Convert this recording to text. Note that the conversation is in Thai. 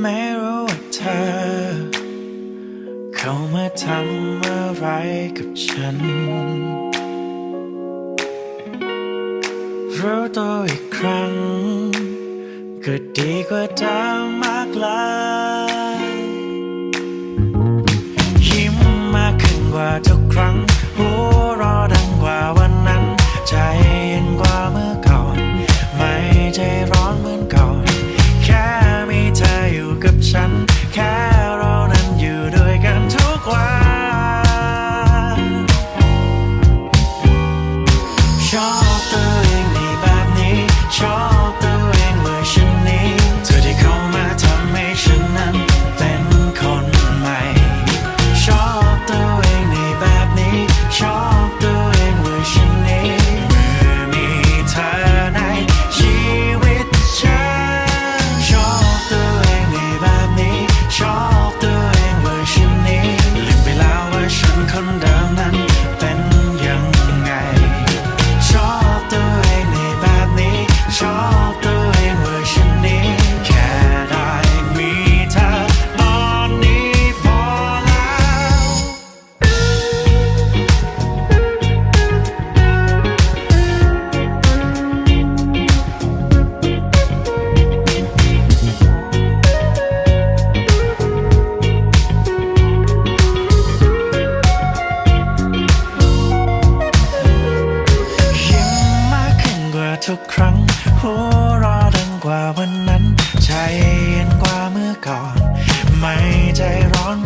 ไม่รู้ว่าเธอ เข้ามาทำอะไรกับฉัน รู้ตัวอีกครั้ง ก็ดีกว่าเธอมากแล้ว cat. ทุกครั้ง หัวรอดังกว่าวันนั้น ใจเย็นกว่าเมื่อก่อน ไม่ใจร้อน